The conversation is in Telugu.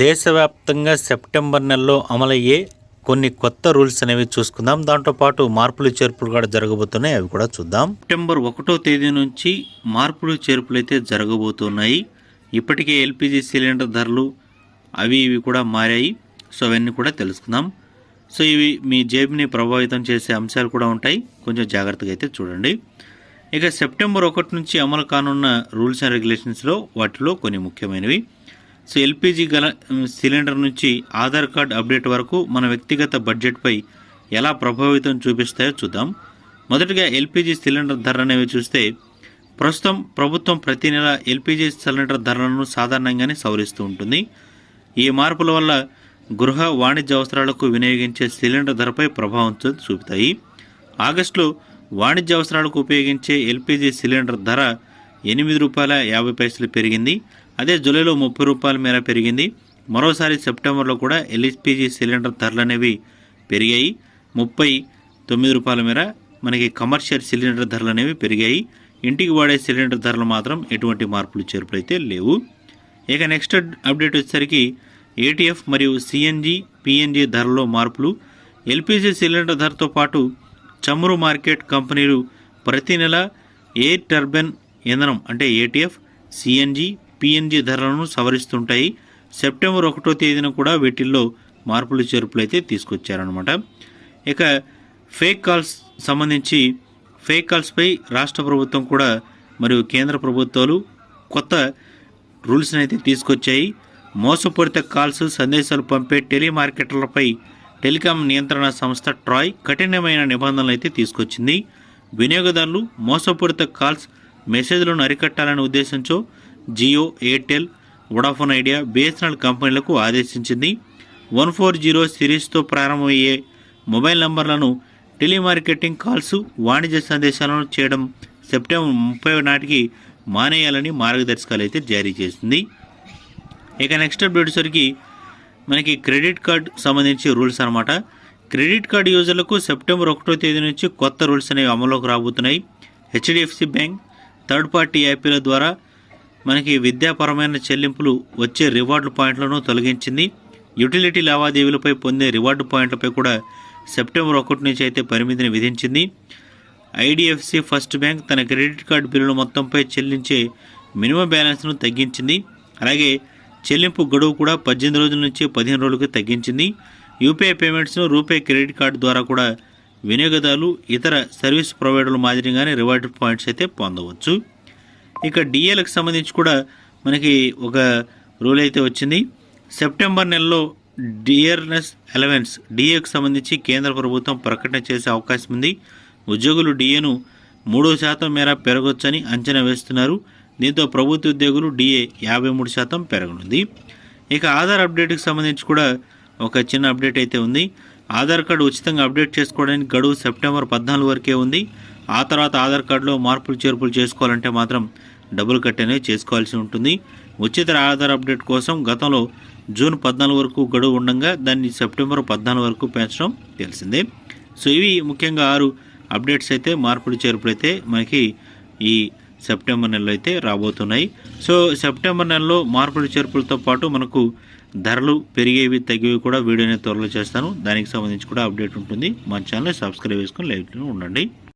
దేశవ్యాప్తంగా సెప్టెంబర్ నెలలో అమలయ్యే కొన్ని కొత్త రూల్స్ అనేవి చూసుకుందాం. దాంతోపాటు మార్పులు చేర్పులు కూడా జరగబోతున్నాయి. అవి కూడా చూద్దాం. సెప్టెంబర్ ఒకటో తేదీ నుంచి మార్పులు చేర్పులు అయితే జరగబోతున్నాయి. ఇప్పటికే ఎల్పిజి సిలిండర్ ధరలు అవి ఇవి కూడా మారాయి. సో అవన్నీ కూడా తెలుసుకుందాం. సో ఇవి మీ జేబుని ప్రభావితం చేసే అంశాలు కూడా ఉంటాయి. కొంచెం జాగ్రత్తగా అయితే చూడండి. ఇక సెప్టెంబర్ ఒకటి నుంచి అమలు కానున్న రూల్స్ అండ్ రెగ్యులేషన్స్లో వాటిలో కొన్ని ముఖ్యమైనవి. సో ఎల్పిజి గల సిలిండర్ నుంచి ఆధార్ కార్డ్ అప్డేట్ వరకు మన వ్యక్తిగత బడ్జెట్పై ఎలా ప్రభావితం చూపిస్తాయో చూద్దాం. మొదటగా ఎల్పిజి సిలిండర్ ధర అనేవి చూస్తే ప్రస్తుతం ప్రభుత్వం ప్రతి నెల ఎల్పిజి సిలిండర్ ధరలను సాధారణంగానే సవరిస్తూ ఉంటుంది. ఈ మార్పుల వల్ల గృహ వాణిజ్య అవసరాలకు వినియోగించే సిలిండర్ ధరపై ప్రభావం చూ- చూపుతాయి. ఆగస్టులో వాణిజ్య అవసరాలకు ఉపయోగించే ఎల్పిజి సిలిండర్ ధర ఎనిమిది రూపాయల యాభై పైసలు పెరిగింది. అదే జూలైలో ముప్పై రూపాయల మేర పెరిగింది. మరోసారి సెప్టెంబర్లో కూడా ఎల్పిజి సిలిండర్ ధరలు అనేవి పెరిగాయి. ముప్పై తొమ్మిది రూపాయల మేర మనకి కమర్షియల్ సిలిండర్ ధరలు అనేవి పెరిగాయి. ఇంటికి వాడే సిలిండర్ ధరలు మాత్రం ఎటువంటి మార్పులు చేర్పులు అయితే లేవు. ఇక నెక్స్ట్ అప్డేట్ వచ్చేసరికి ఏటీఎఫ్ మరియు సిఎన్జి పిఎన్జి ధరల్లో మార్పులు. ఎల్పిజి సిలిండర్ ధరతో పాటు చమురు మార్కెట్ కంపెనీలు ప్రతి నెల ఎయిర్ టర్బైన్ ఇంధనం అంటే ఏటీఎఫ్ సిఎన్జి పిఎన్జి ధరలను సవరిస్తుంటాయి. సెప్టెంబర్ ఒకటో తేదీన కూడా వీటిల్లో మార్పులు చేర్పులు అయితే తీసుకొచ్చారనమాట ఇక ఫేక్ కాల్స్ సంబంధించి ఫేక్ కాల్స్పై రాష్ట్ర ప్రభుత్వం కూడా మరియు కేంద్ర ప్రభుత్వాలు కొత్త రూల్స్ని అయితే తీసుకొచ్చాయి. మోసపూరిత కాల్స్ సందేశాలు పంపే టెలిమార్కెటర్లపై టెలికాం నియంత్రణ సంస్థ ట్రాయ్ కఠినమైన నిబంధనలు అయితే తీసుకొచ్చింది. వినియోగదారులు మోసపూరిత కాల్స్ మెసేజ్లను అరికట్టాలనే ఉద్దేశంతో Jio Airtel Vodafone Idea BSNL కంపెనీలకు ఆదేశించింది. వన్ ఫోర్ జీరో సిరీస్తో ప్రారంభమయ్యే మొబైల్ నంబర్లను టెలిమార్కెటింగ్ కాల్స్ వాణిజ్య సందేశాలను చేయడం సెప్టెంబర్ ముప్పై నాటికి మానేయాలని మార్గదర్శకాలు అయితే జారీ చేసింది. ఇక నెక్స్ట్ అప్డేట్ మనకి క్రెడిట్ కార్డ్ సంబంధించి రూల్స్ అనమాట క్రెడిట్ కార్డ్ యూజర్లకు సెప్టెంబర్ ఒకటో తేదీ నుంచి కొత్త రూల్స్ అనేవి అమల్లోకి రాబోతున్నాయి. హెచ్డిఎఫ్సి బ్యాంక్ థర్డ్ పార్టీ యాప్ల ద్వారా మనకి విద్యాపరమైన చెల్లింపులు వచ్చే రివార్డు పాయింట్లను తొలగించింది. యుటిలిటీ లావాదేవీలపై పొందే రివార్డు పాయింట్లపై కూడా సెప్టెంబర్ ఒకటి నుంచి అయితే పరిమితిని విధించింది. ఐడిఎఫ్సి ఫస్ట్ బ్యాంక్ తన క్రెడిట్ కార్డు బిల్లుల మొత్తంపై చెల్లించే మినిమం బ్యాలెన్స్ను తగ్గించింది. అలాగే చెల్లింపు గడువు కూడా పద్దెనిమిది రోజుల నుంచి పదిహేను రోజులకు తగ్గించింది. యూపీఐ పేమెంట్స్ను రూపే క్రెడిట్ కార్డు ద్వారా కూడా వినియోగదారులు ఇతర సర్వీస్ ప్రొవైడర్ల మాదిరిగానే రివార్డ్ పాయింట్స్ అయితే పొందవచ్చు. ఇక డిఏలకు సంబంధించి కూడా మనకి ఒక రూల్ అయితే వచ్చింది. సెప్టెంబర్ నెలలో డియర్నెస్ అలవెన్స్ డిఏకు సంబంధించి కేంద్ర ప్రభుత్వం ప్రకటన చేసే అవకాశం ఉంది. ఉద్యోగులు డిఏను మూడు శాతం మేర పెరగొచ్చని అంచనా వేస్తున్నారు. దీంతో ప్రభుత్వ ఉద్యోగులు డిఏ యాభై మూడు శాతం పెరగనుంది. ఇక ఆధార్ అప్డేట్కి సంబంధించి కూడా ఒక చిన్న అప్డేట్ అయితే ఉంది. ఆధార్ కార్డు ఉచితంగా అప్డేట్ చేసుకోవడానికి గడువు సెప్టెంబర్ పద్నాలుగు వరకే ఉంది. ఆ తర్వాత ఆధార్ కార్డులో మార్పులు చేర్పులు చేసుకోవాలంటే మాత్రం డబ్బులు కట్టేనే చేసుకోవాల్సి ఉంటుంది. ఉచిత ఆధార్ అప్డేట్ కోసం గతంలో జూన్ పద్నాలుగు వరకు గడువు ఉండగా దాన్ని సెప్టెంబర్ పద్నాలుగు వరకు పెంచడం తెలిసిందే. సో ఇవి ముఖ్యంగా ఆరు అప్డేట్స్ అయితే మార్పులు చేర్పులు అయితే మనకి ఈ సెప్టెంబర్ నెలలో అయితే రాబోతున్నాయి. సో సెప్టెంబర్ నెలలో మార్పులు చేర్పులతో పాటు మనకు ధరలు పెరిగేవి తగ్గేవి కూడా వీడియోని త్వరలో చేస్తాను. దానికి సంబంధించి కూడా అప్డేట్ ఉంటుంది. మా ఛానల్ సబ్స్క్రైబ్ చేసుకొని లైవ్ ఉండండి.